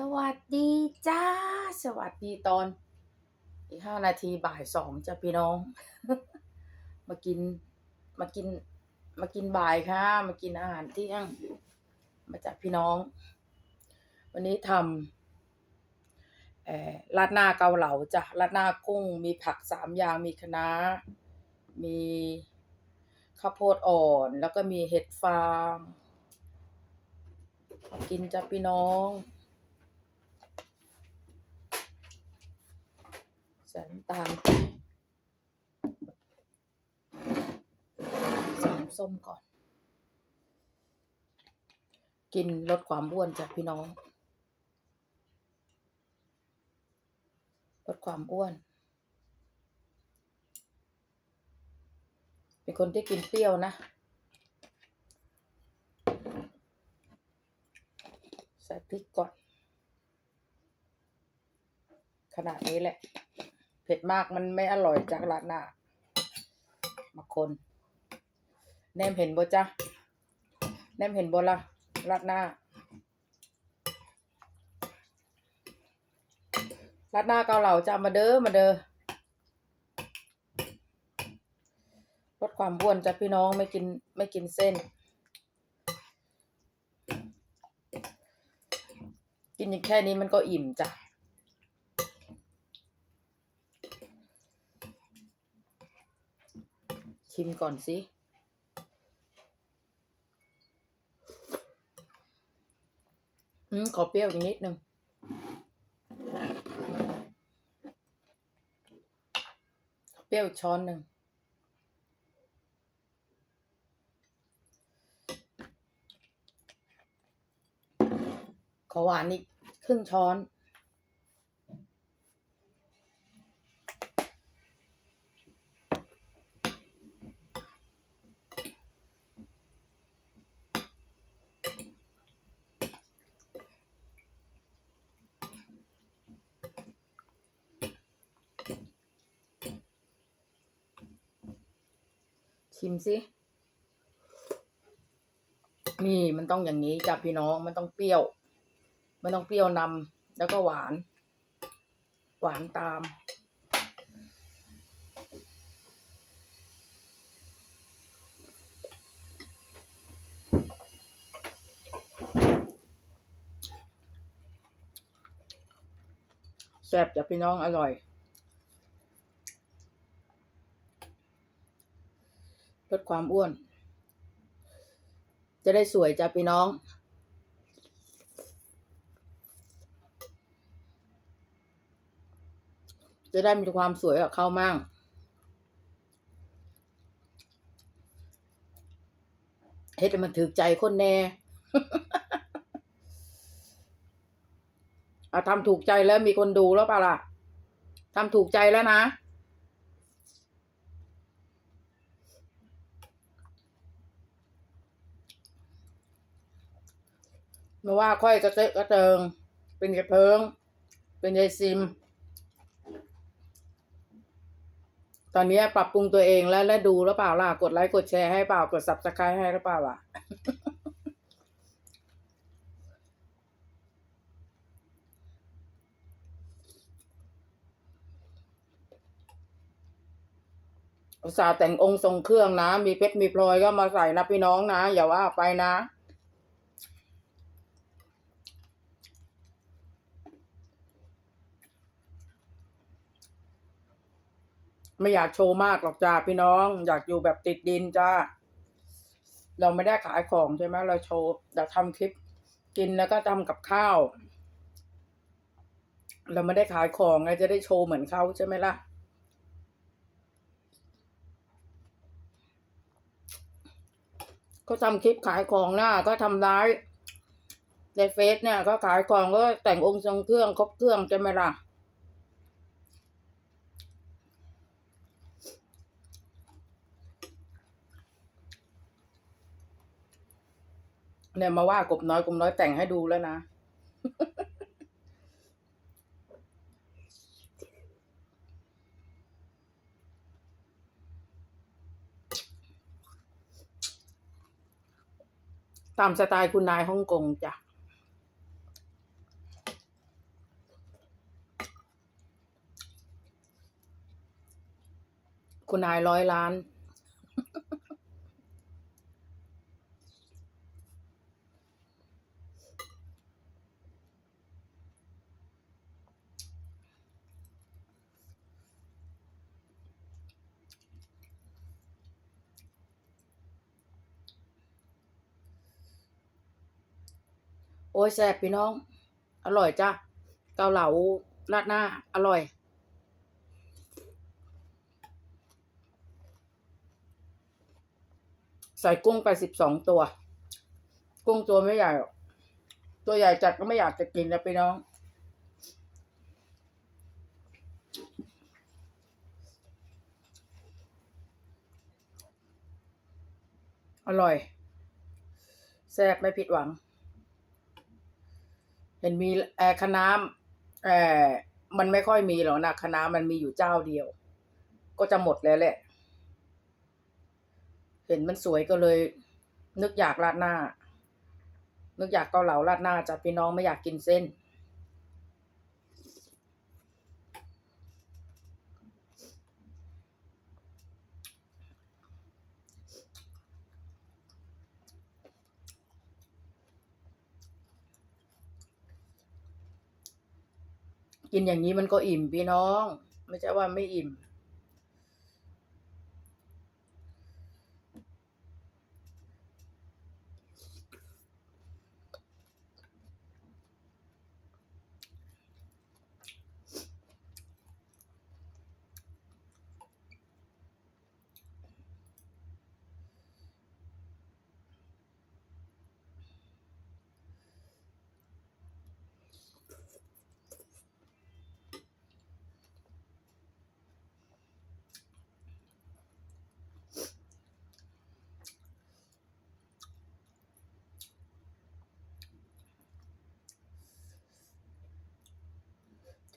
สวัสดีจ้า สวัสดีตอน อีกห้านาทีบ่ายสองจ้ะพี่น้อง มากิน มากิน มากินบ่ายค่ะ มากินอาหารเที่ยง มาจากพี่น้อง วันนี้ทำราดหน้าเกาเหลาจ้ะราดหน้ากุ้ง มีผักสามอย่าง มีคะน้า มีข้าวโพดอ่อน แล้วก็มีเห็ดฟาง กินจ้ะพี่น้อง ใส่น้ำตาลใส่น้ำส้มก่อน กินลดความอ้วนจากพี่น้อง ลดความอ้วน เป็นคนที่กินเปรี้ยวนะ ใส่พริกก่อนขนาดนี้แหละ เผ็ดมากมันไม่อร่อยจากร้านหน้ามาคนแนมเห็นบ่จ๊ะแนมเห็นบ่ละราดหน้าราดหน้าเกาเหลาจ้ามาเด้อมาเด้อลดความอ้วนจ้ะพี่น้องไม่กินไม่กินเส้น กินอย่างแค่นี้มันก็อิ่มจ้ะ ชิมก่อนสิ อืม ขอเปรี้ยวอีกนิดนึงเปรี้ยวช้อนหนึ่ง ขอหวานอีกครึ่งช้อน ชิมสินี่มันต้องอย่างนี้จ้ะพี่น้องมันต้องเปรี้ยว มันต้องเปรี้ยวนำแล้วก็หวาน หวานตาม แซ่บจ้ะพี่น้องอร่อย ลดความอ้วน จะได้สวยจ้ะพี่น้อง จะได้มีความสวยกับเขามั่งเฮ็ดมันถือใจคนแน่ เอาทำถูกใจแล้วมีคนดูแล้วเปล่าล่ะทำถูกใจแล้วนะ ไม่ว่าค่อยกระเตะกระเติง เป็นกระเพิง เป็นยายซิม ตอนนี้ปรับปรุงตัวเองแล้วและดูแล้วเปล่าล่ะ กดไลค์กดแชร์ให้เปล่ากด subscribe ให้หรือเปล่าล่ะอุตส่าห์แต่งองค์ทรงเครื่องนะ มีเพชรมีพลอยก็มาใส่นะพี่น้องนะ อย่าว่าไปนะ ไม่อยากโชว์มากหรอกจ้าพี่น้อง อยากอยู่แบบติดดินจ้าเราไม่ได้ขายของใช่ไหมเราโชว์เราทำคลิปกินแล้วก็ทำกับข้าว เราไม่ได้ขายของไงจะได้โชว์เหมือนเขาใช่ไหมล่ะก็ทำคลิปขายของหน้าก็ทำร้ายในเฟซเนี่ยก็ขายของก็แต่งองค์ทรงเครื่องครบเครื่องใช่ไหมล่ะ เนี่ยมาว่ากบน้อยกบน้อยแต่งให้ดูแล้วนะ ตามสไตล์คุณนายฮ่องกงจ้ะคุณนายร้อยล้าน อ้ยแซ่บพี่น้อง อร่อยจ้ะเกาเหลาราดหน้า อร่อย ใส่กุ้งไปสิบสองตัว กุ้งตัวไม่ใหญ่ ตัวใหญ่จัดก็ไม่อยากจะกินแล้วพี่น้องอร่อย แซ่บไม่ผิดหวัง เห็นมีแอร์คณะน้าเออมันไม่ค่อยมีหรอกนะคณะน้ามันมีอยู่เจ้าเดียว ก็จะหมดแล้วแหละ เห็นมันสวยก็เลย นึกอยากราดหน้า นึกอยากเกาเหลาราดหน้าจ้ะพี่น้องไม่อยากกินเส้น กินอย่างนี้มันก็อิ่มพี่น้อง ไม่ใช่ว่าไม่อิ่ม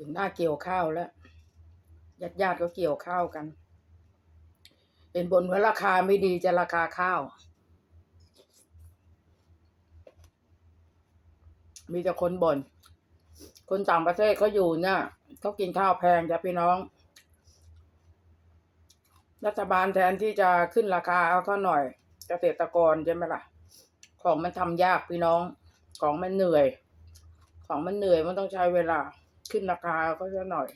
ถึงหน้าเกี่ยวข้าวแล้วญาติญาติๆก็เกี่ยวข้าวกัน เป็นบนว่าราคาไม่ดีจะราคาข้าว มีแต่คนบ่นคนต่างประเทศเขาอยู่เนี่ยเขากินข้าวแพงจ้ะพี่น้อง รัฐบาลแทนที่จะขึ้นราคาเอาเขาหน่อยเกษตรกรใช่ไหมล่ะ ของมันทำยากพี่น้อง ของมันเหนื่อย ของมันเหนื่อยมันต้องใช้เวลา ขึ้นราคาก็จะหน่อย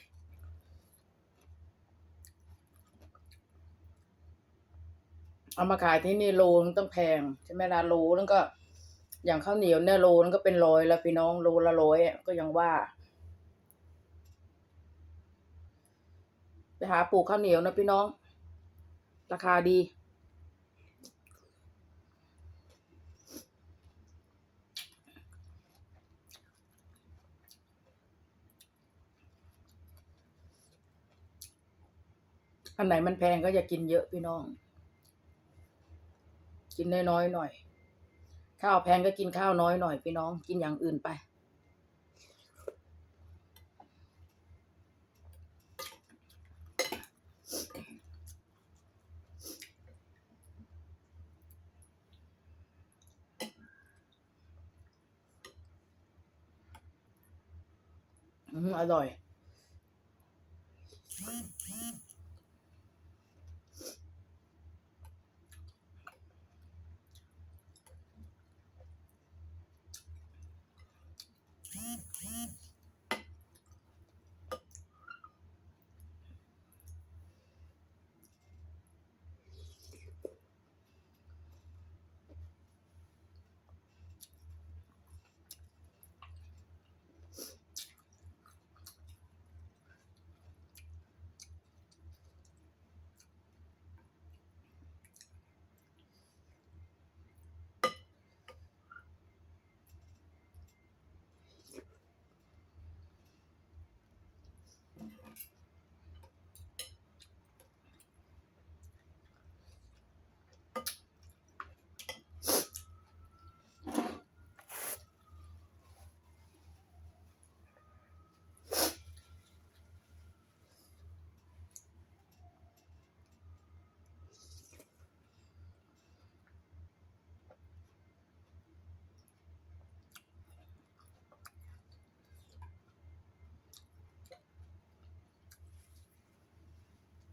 เอามาขายที่นี่โลนึงต้องแพงใช่ไหมล่ะโลนึงก็ อย่างข้าวเหนียวเนี่ยโลนึงก็เป็นร้อยแล้วพี่น้องโลละร้อยอะก็ยังว่าไปหาปลูกข้าวเหนียวนะพี่น้อง ราคาดี อันไหนมันแพงก็อย่ากินเยอะพี่น้อง กินน้อยๆหน่อย ข้าวแพงก็กินข้าวน้อยหน่อยพี่น้อง กินอย่างอื่นไปอืมอร่อย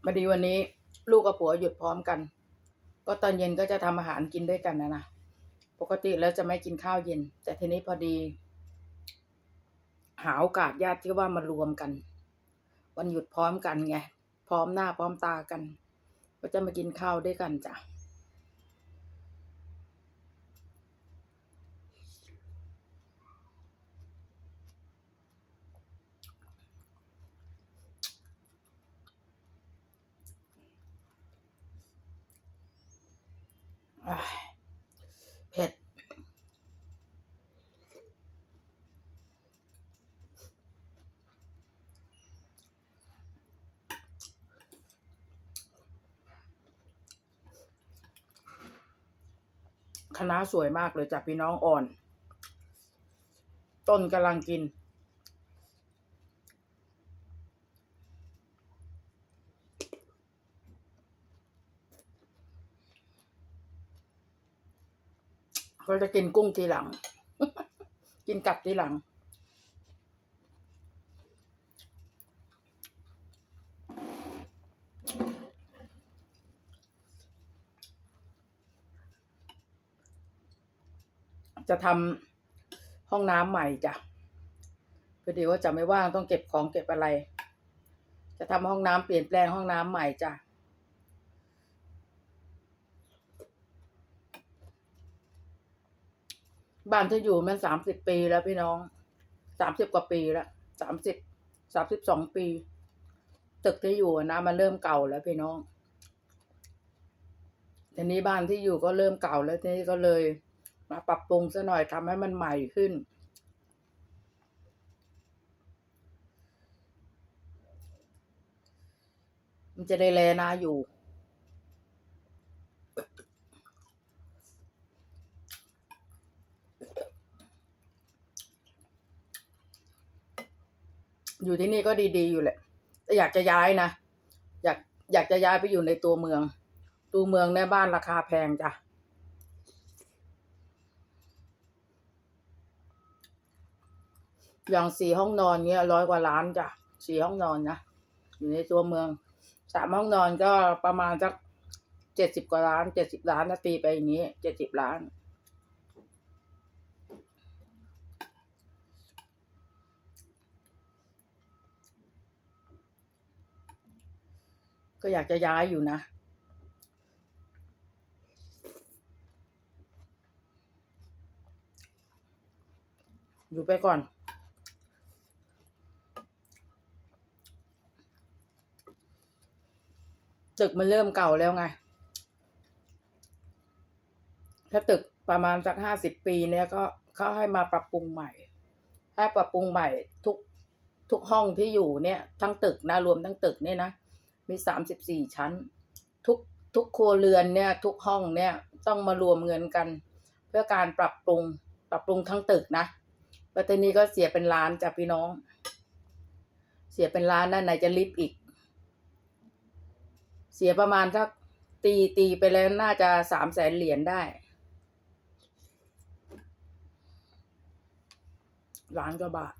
พ อดีวันนี้ ลูกกับผัวหยุดพร้อมกัน ก็ตอนเย็นก็จะทำอาหารกินด้วยกันนะนะปกติแล้วจะไม่กินข้าวเย็น แต่ทีนี้พอดี หาโอกาสญาติที่ว่ามารวมกัน วันหยุดพร้อมกันไงพร้อมหน้าพร้อมตากัน ก็จะมากินข้าวด้วยกันจ้ะ น้าสวยมากเลยจากพี่น้องอ่อน ต้นกำลังกิน เขาจะกินกุ้งทีหลัง กินกลับทีหลัง จะทำห้องน้ำใหม่จ้ะพอดีว่าจะไม่ว่างต้องเก็บของเก็บอะไร จะทำห้องน้ำเปลี่ยนแปลงห้องน้ำใหม่จ้ะบ้านที่อยู่มันสามสิบปีแล้วพี่น้องสามสิบกว่าปีแล้วสามสิบสามสิบสองปี ตึกที่อยู่นะมันเริ่มเก่าแล้วพี่น้องทีนี้บ้านที่อยู่ก็เริ่มเก่าแล้วทีนี้ก็เลย มาปรับปรุงซะหน่อยทำให้มันใหม่ขึ้น มันจะได้แลนาอยู่อยู่ที่นี่ก็ดีๆอยู่แหละแต่อยากจะย้ายนะ อยากอยากจะย้ายไปอยู่ในตัวเมือง ตัวเมืองในบ้านราคาแพงจ้ะ อย่างสี่ห้องนอนเนี้ยร้อยกว่าล้านจ้ะสี่ห้องนอนนะอยู่ในตัวเมืองสามห้องนอนก็ประมาณสักเจ็ดสิบกว่าล้านเจ็ดสิบล้านนะตีไปอย่างนี้เจ็ดสิบล้าน ก็อยากจะย้ายอยู่นะอยู่ไปก่อน ตึกมันเริ่มเก่าแล้วไง ถ้าตึกประมาณสักห้าสิบปีเนี่ยก็เขาให้มาปรับปรุงใหม่ถ้ปรับปรุงใหม่ทุกทุกห้องที่อยู่เนี่ย ทั้งตึกนะรวมทั้งตึกเนี่ยนะ มีสามสิบสี่ชั้น ทุกทุกครัวเรือนเนี่ย ทุกห้องเนี่ยต้องมารวมเงินกัน เพื่อการปรับปรุง ปรับปรุงทั้งตึกนะแล้วทีนี้ก็เสียเป็นล้านจ้ะพี่น้อง เสียเป็นล้านนั่นไหนจะลิฟต์อีก เสียประมาณสักตีตีไปแล้วน่าจะสามแสนเหรียญได้ ล้านกว่าบาท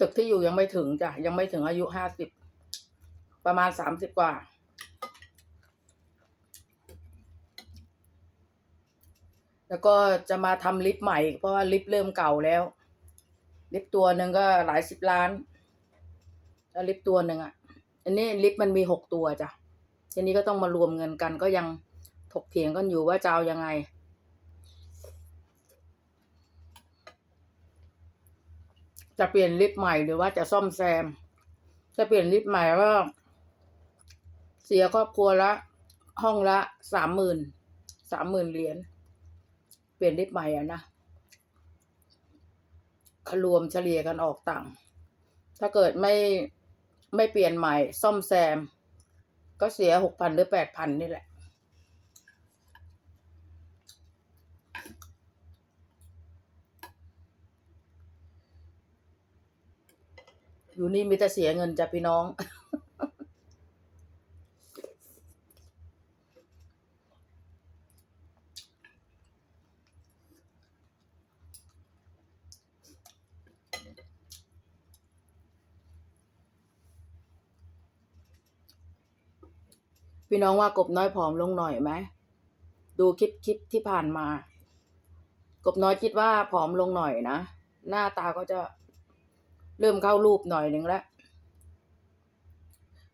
ตึกที่อยู่ยังไม่ถึงจ้ะ ยังไม่ถึงอายุห้าสิบ ประมาณสามสิบกว่าแล้วก็จะมาทำลิฟต์ใหม่ เพราะว่าลิฟต์เริ่มเก่าแล้ว ลิฟตัวหนึ่งก็หลายสิบล้าน แล้วลิฟตัวหนึ่งอะ อันนี้ลิฟมันมีหกตัวจ้ะ ทีนี้ก็ต้องมารวมเงินกันก็ยังถกเถียงกันอยู่ว่าจะเอายังไง จะเปลี่ยนลิฟใหม่หรือว่าจะซ่อมแซม จะเปลี่ยนลิฟใหม่ก็เสียครอบครัวละ ห้องละสามหมื่นสามหมื่นเหรียญเปลี่ยนลิฟใหม่อะนะ รวมเฉลี่ยกันออกต่าง ถ้าเกิดไม่ไม่เปลี่ยนใหม่ซ่อมแซม ก็เสียหกพันหรือแปดพันนี่แหละ อยู่นี่มีแต่เสียเงินจ้ะพี่น้อง พี่น้องว่ากบน้อยผอมลงหน่อยไหมดูคลิปคลิปที่ผ่านมา กบน้อยคิดว่าผอมลงหน่อยนะหน้าตาก็จะเริ่มเข้ารูปหน่อยหนึ่งแล้ว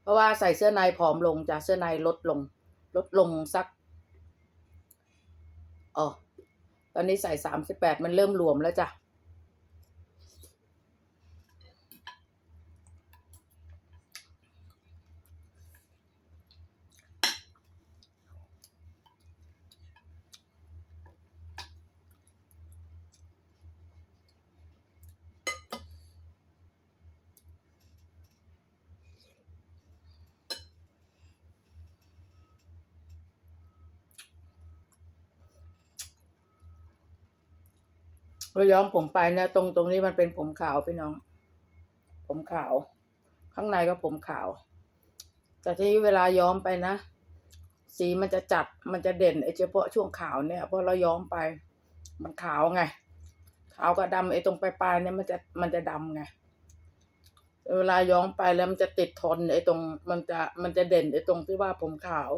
เพราะว่าใส่เสื้อในผอมลงจากเสื้อในลดลง ลดลงสักอ๋อตอนนี้ใส่สามสิบแปดมันเริ่มรวมแล้วจ้ะ เราย้อมผมไปนี่ยตรงตรงนี้มันเป็นผมขาวพี่น้อง ผมขาว ข้างในก็ผมขาว แต่ที่เวลาย้อมไปนะ สีมันจะจัดมันจะเด่นไอ้เฉพาะช่วงขาวเนี่ยเพราะเราย้อมไป มันขาวไง ขาวกับดำไอ้ตรงปลายๆเนี่ยมันจะมันจะดำไงเวลาย้อมไปแล้วมันจะติดทนไอ้ตรงมันจะมันจะเด่นไอ้ตรงที่ว่าผมขาว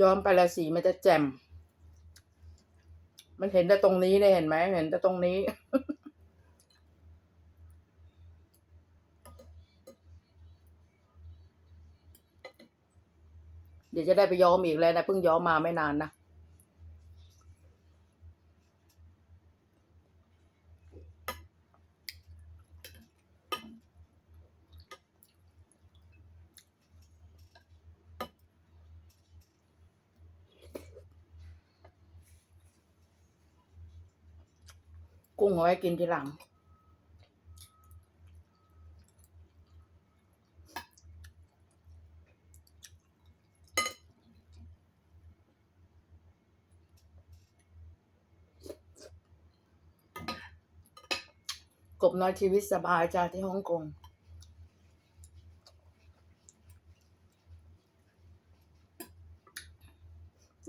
ย้อมไปแล้วสีมันจะแจ่ม มันเห็นแต่ตรงนี้เลยเห็นไหมเห็นแต่ตรงนี้ เดี๋ยวจะได้ไปย้อมอีกแล้วนะเพิ่งย้อมมาไม่นานนะ กุ้งเอาไว้กินทีหลัง กบน้อยชีวิตสบายจ้าที่ฮ่องกง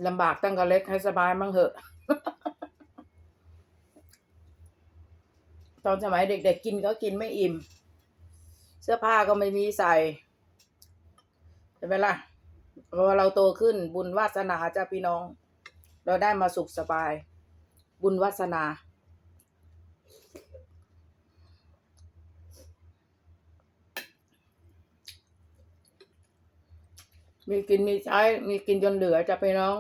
ลำบากตั้งแต่เล็กให้สบายมั่งเหอะ ตอนสมัยเด็กๆกินก็กินไม่อิ่ม เสื้อผ้าก็ไม่มีใส่ใช่ไหมล่ะพอเราโตขึ้นบุญวาสนาจ้าพี่น้อง เราได้มาสุขสบาย บุญวาสนา มีกินมีใช้ มีกินจนเหลือจ้ะพี่น้อง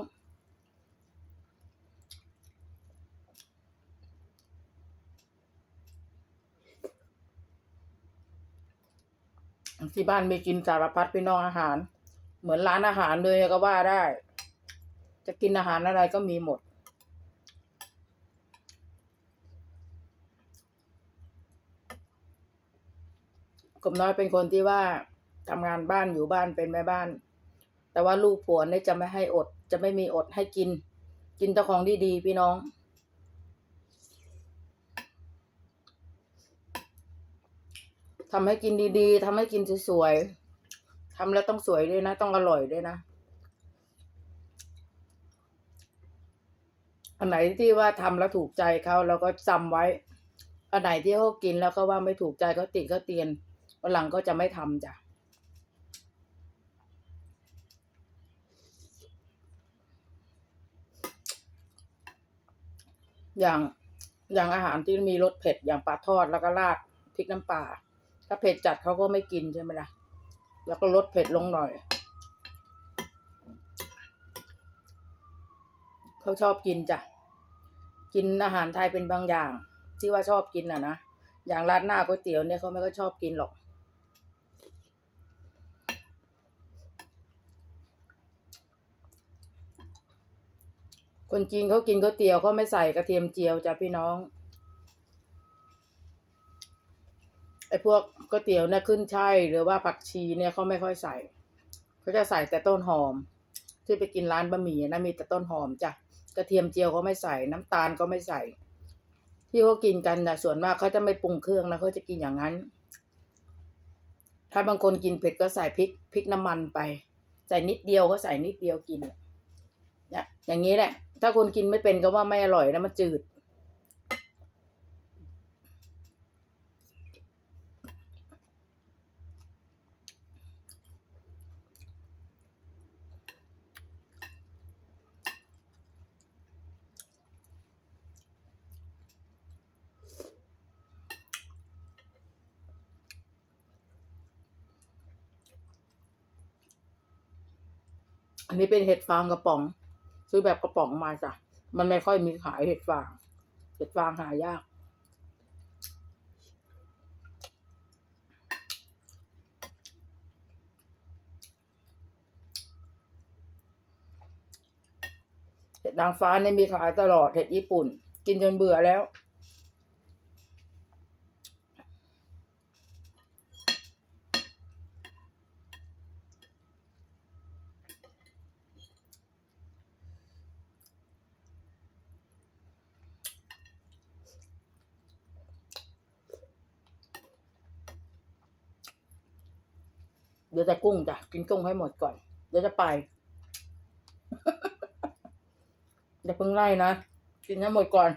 ที่บ้านมีกินสารพัดพี่น้องอาหาร เหมือนร้านอาหารเลยก็ว่าได้ จะกินอาหารอะไรก็มีหมด กบน้อยเป็นคนที่ว่าทำงานบ้านอยู่บ้านเป็นแม่บ้าน แต่ว่าลูกผัวเนี่ยจะไม่ให้อด จะไม่มีอดให้กิน กินแต่ของดีๆพี่น้อง ทำให้กินดีๆทำให้กินสวยๆทำแล้วต้องสวยด้วยนะ ต้องอร่อยด้วยนะอันไหนที่ว่าทำแล้วถูกใจเขาเราก็จำไว้ อันไหนที่เขากินแล้วก็ว่าไม่ถูกใจเขาติเขาเตียนวันหลังก็จะไม่ทำจ้ะอย่างอย่างอาหารที่มีรสเผ็ดอย่างปลาทอดแล้วก็ราดพริกน้ำปลา ถ้าเผ็ดจัดเขาก็ไม่กินใช่ไหมล่ะ แล้วก็ลดเผ็ดลงหน่อย เขาชอบกินจ้ะ กินอาหารไทยเป็นบางอย่าง ที่ว่าชอบกินอะนะ อย่างร้านหน้าก๋วยเตี๋ยวเนี่ยเขาไม่ก็ชอบกินหรอก คนจีนเขากินก๋วยเตี๋ยวเขาไม่ใส่กระเทียมเจียวจ้ะพี่น้อง ไอ้พวกก๋วยเตี๋ยวเนี่ยขึ้นช่หรือว่าผักชีเนี่ยเขาไม่ค่อยใส่เขาจะใส่แต่ต้นหอม ที่ไปกินร้านบะหมี่นะมีแต่ต้นหอมจ้ะกระเทียมเจียวเขาไม่ใส่น้ำตาลก็ไม่ใส่ ที่เขากินกันนะส่วนมากเขาจะไม่ปรุงเครื่องนะเขาจะกินอย่างนั้น ถ้าบางคนกินเผ็ดก็ใส่พริกพริกน้ำมันไป ใส่นิดเดียวก็ใส่นิดเดียวกินเนี่ยอย่างนี้แหละ ถ้าคนกินไม่เป็นก็ว่าไม่อร่อยนะมันจืด อันนี้เป็นเห็ดฟางกระป๋อง ซื้อแบบกระป๋องมาจ้ะ มันไม่ค่อยมีขายเห็ดฟาง เห็ดฟางหายาก เห็ดนางฟ้าเนี่ยมีขายตลอด เห็ดญี่ปุ่น กินจนเบื่อแล้ว ยวจะกุ้งจ้ะกินกุ้งให้หมดก่อน เดี๋ยวจะไปอย่าเพิ่งไล่นะ กินให้หมดก่อน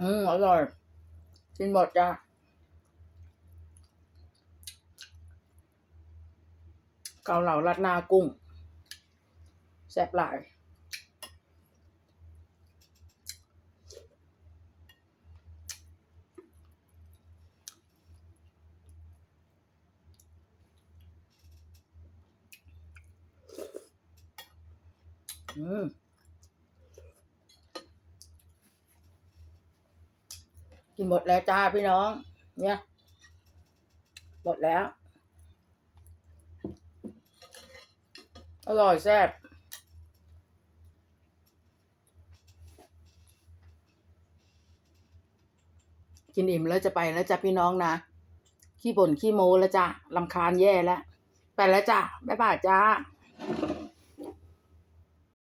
อืมอร่อย กินหมดจ้ะเกาเหลารัดหน้ากุ้งแซ่บหลายอืม กินหมดแล้วจ้าพี่น้อง เนี่ย หมดแล้ว อร่อยแซ่บกินอิ่มแล้วจะไปแล้วจ้ะพี่น้องนะ ขี้บ่นขี้โมแล้วจ้ะลำคาญแย่แล้ว ไปแล้วจ้ะบ๊ายบายจ้า